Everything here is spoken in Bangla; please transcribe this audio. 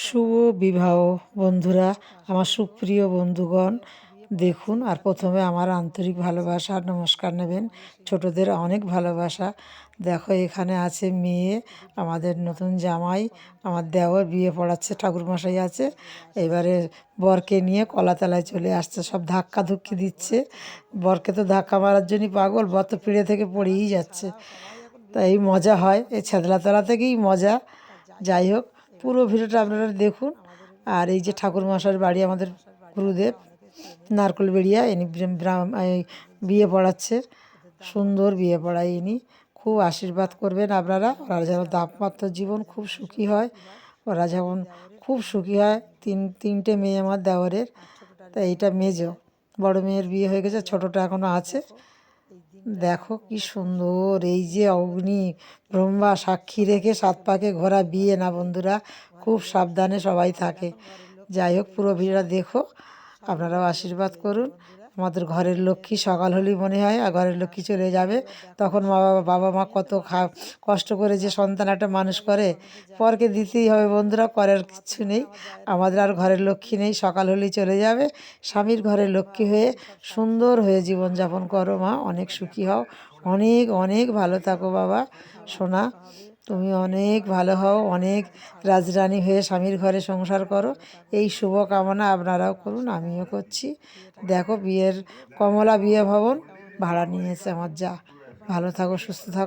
শুভ বিবাহ, বন্ধুরা, আমার সুপ্রিয় বন্ধুগণ, দেখুন, আর প্রথমে আমার আন্তরিক ভালোবাসা নমস্কার নেবেন। ছোটদের অনেক ভালোবাসা। দেখো, এখানে আছে মেয়ে, আমাদের নতুন জামাই, আমার দেওর বিয়ে পড়াচ্ছে, ঠাকুরমশাই আছে। এবারে বরকে নিয়ে কলাতলায় চলে আসছে, সব ধাক্কা ধুক্কি দিচ্ছে। বরকে তো ধাক্কা মারার জন্যই পাগল, বর তো পিড়ে থেকে পড়েই যাচ্ছে। তাই মজা হয়, এই ছেদলাতলা থেকেই মজা। যাই হোক পুরো ভিডিওটা আপনারা দেখুন। আর এই যে ঠাকুর মশাইয়ের বাড়ি আমাদের গুরুদেব, নারকল বেড়িয়া, ইনি বিয়ে পড়াচ্ছে। সুন্দর বিয়ে পড়ায় ইনি। খুব আশীর্বাদ করবেন আপনারা। ওরা যেন দাম্পত্য জীবন খুব সুখী হয়। ওরা যেমন খুব সুখী হয়। তিন, তিনটে মেয়ে আমার দেওয়ারের তা এইটা মেজো। বড় মেয়ের বিয়ে হয়ে গেছে, ছোটোটা এখনও আছে। দেখো কি সুন্দর এই যে অগ্নি ব্রহ্মা সাক্ষী রেখে সাত পাকে ঘোরা বিয়ে না বন্ধুরা খুব সাবধানে সবাই থাকে। যাই হোক পুরো ভিড়টা দেখো আপনারাও আশীর্বাদ করুন। আমাদের ঘরের লক্ষ্মী সকাল হলেই মনে হয়, আর ঘরের লক্ষ্মী চলে যাবে। তখন মা বাবা বাবা মা কত খা, কষ্ট করে যে সন্তান একটা মানুষ করে, পরকে দিতেই হবে বন্ধুরা, করার কিছু নেই। আমাদের আর ঘরের লক্ষ্মী নেই, সকাল হলেই চলে যাবে। স্বামীর ঘরের লক্ষ্মী হয়ে সুন্দর হয়ে জীবনযাপন করো মা, অনেক সুখী হও। অনেক অনেক ভালো থাকো বাবা, সোনা। তুমি অনেক ভালো হও, অনেক রাজরানী হয়ে স্বামীর ঘরে সংসার করো। এই শুভ কামনা আপনারাও করুন, আমিও করছি। দেখো বিয়ের কমলা বিয়ে ভবন, ভাড়া নিয়েছে আমার যা। ভালো থাকো, সুস্থ থাকো।